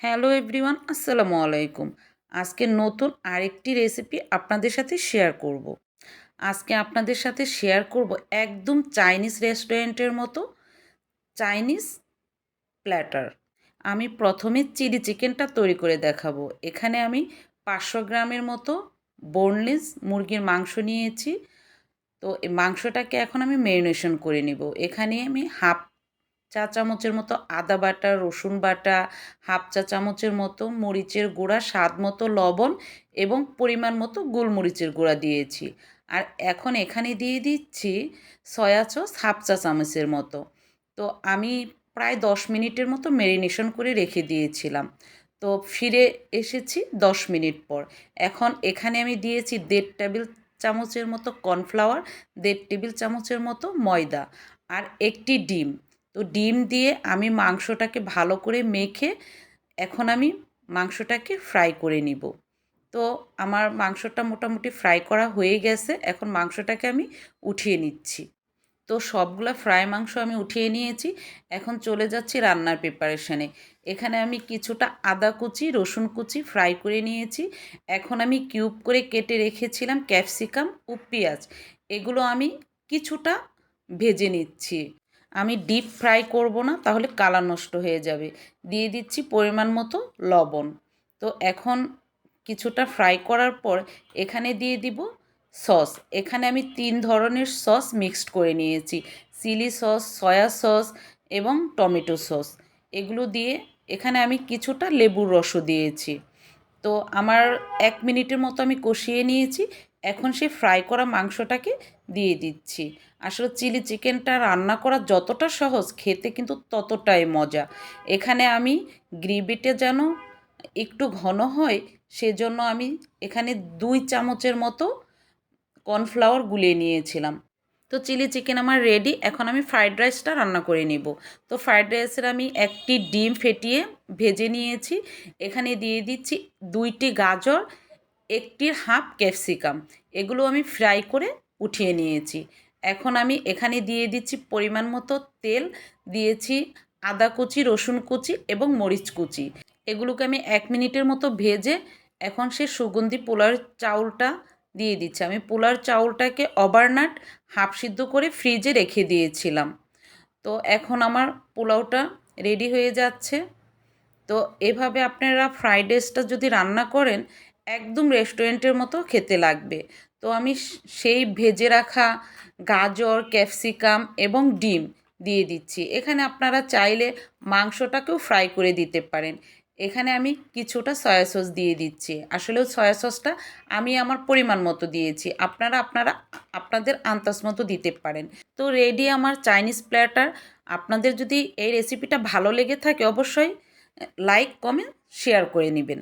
Hello everyone, আসসালামু আলাইকুম। আজকে নতুন আরেকটি রেসিপি আপনাদের সাথে শেয়ার করব। আজকে আপনাদের সাথে শেয়ার করব একদম চাইনিজ রেস্টুরেন্টের মতো চাইনিজ প্ল্যাটার। আমি প্রথমে চিলি চিকেনটা তৈরি করে দেখাবো। এখানে আমি পাঁচশো গ্রামের মতো বোনলেস মুরগির মাংস নিয়েছি। তো এই মাংসটাকে এখন আমি মেরিনেশন করে নিব। এখানে আমি হাফ চা চামচের মতো আদা বাটা, রসুন বাটা, হাফ চা চামচের মতো মরিচের গুঁড়া, স্বাদ মতো লবণ এবং পরিমাণ মতো গোলমরিচের গুঁড়া দিয়েছি। আর এখন এখানে দিয়ে দিচ্ছি সয়া সস হাফ চা চামচের মতো। তো আমি প্রায় দশ মিনিটের মতো ম্যারিনেশন করে রেখে দিয়েছিলাম। তো ফিরে এসেছি দশ মিনিট পর। এখন এখানে আমি দিয়েছি দেড় টেবিল চামচের মতো কর্নফ্লাওয়ার, দেড় টেবিল চামচের মতো ময়দা আর একটি ডিম। তো ডিম দিয়ে আমি মাংসটাকে ভালো করে মেখে এখন আমি মাংসটাকে ফ্রাই করে নিব। তো আমার মাংসটা মোটামুটি ফ্রাই করা হয়ে গেছে, এখন মাংসটাকে আমি উঠিয়ে নিচ্ছি। তো সবগুলো ফ্রাই মাংস আমি উঠিয়ে নিয়েছি, এখন চলে যাচ্ছি রান্নার প্রিপারেশানে এখানে আমি কিছুটা আদা কুচি, রসুন কুচি ফ্রাই করে নিয়েছি। এখন আমি কিউব করে কেটে রেখেছিলাম ক্যাপসিকাম ও পেঁয়াজ। এগুলো আমি কিছুটা ভেজে নিচ্ছি। আমি ডিপ ফ্রাই করব না, তাহলে কালার নষ্ট হয়ে যাবে। দিয়ে দিচ্ছি পরিমাণ মতো লবণ। তো এখন কিছুটা ফ্রাই করার পর এখানে দিয়ে দিব সস এখানে আমি তিন ধরনের সস মিক্সড করে নিয়েছি। চিলি সস সয়া সস এবং টমেটো সস এগুলো দিয়ে এখানে আমি কিছুটা লেবুর রসও দিয়েছি। তো আমার এক মিনিটের মতো আমি কষিয়ে নিয়েছি। এখন সেই ফ্রাই করা মাংসটাকে দিয়ে দিচ্ছি। আসলে চিলি চিকেনটা রান্না করা যতটা সহজ, খেতে কিন্তু ততটাই মজা। এখানে আমি গ্রেভিটা যেন একটু ঘন হয়, সেজন্য আমি এখানে দুই চামচের মতো কর্নফ্লাওয়ার গুলিয়ে নিয়েছিলাম। তো চিলি চিকেন আমার রেডি এখন আমি ফ্রাইড রাইসটা রান্না করে নিব। তো ফ্রাইড রাইসের আমি একটি ডিম ফেটিয়ে ভেজে নিয়েছি। এখানে দিয়ে দিচ্ছি দুইটি গাজর একটির হাফ ক্যাপসিকাম। এগুলো আমি ফ্রাই করে উঠিয়ে নিয়েছি। এখন আমি এখানে দিয়ে দিচ্ছি পরিমাণ মতো তেল, দিয়েছি আদা কুচি, রসুন কুচি এবং মরিচ কুচি। এগুলোকে আমি এক মিনিটের মতো ভেজে এখন সে সুগন্ধি পোলার চাউলটা দিয়ে দিচ্ছি। আমি পোলার চাউলটাকে ওভারনাট হাফ সিদ্ধ করে ফ্রিজে রেখে দিয়েছিলাম। তো এখন আমার পোলাওটা রেডি হয়ে যাচ্ছে। তো এভাবে আপনারা ফ্রাইড রাইসটা যদি রান্না করেন একদম রেস্টুরেন্টের মতো খেতে লাগবে। তো আমি সেই ভেজে রাখা গাজর, ক্যাপসিকাম এবং ডিম দিয়ে দিচ্ছি। এখানে আপনারা চাইলে মাংসটাকেও ফ্রাই করে দিতে পারেন। এখানে আমি কিছুটা সয়া সস দিয়ে দিচ্ছি। আসলেও সয়া সসটা আমি আমার পরিমাণ মতো দিয়েছি। আপনারা আপনারা আপনাদের আন্তাজ মতো দিতে পারেন। তো রেডি আমার চাইনিজ প্ল্যাটার। আপনাদের যদি এই রেসিপিটা ভালো লেগে থাকে অবশ্যই লাইক, কমেন্ট, শেয়ার করে নেবেন।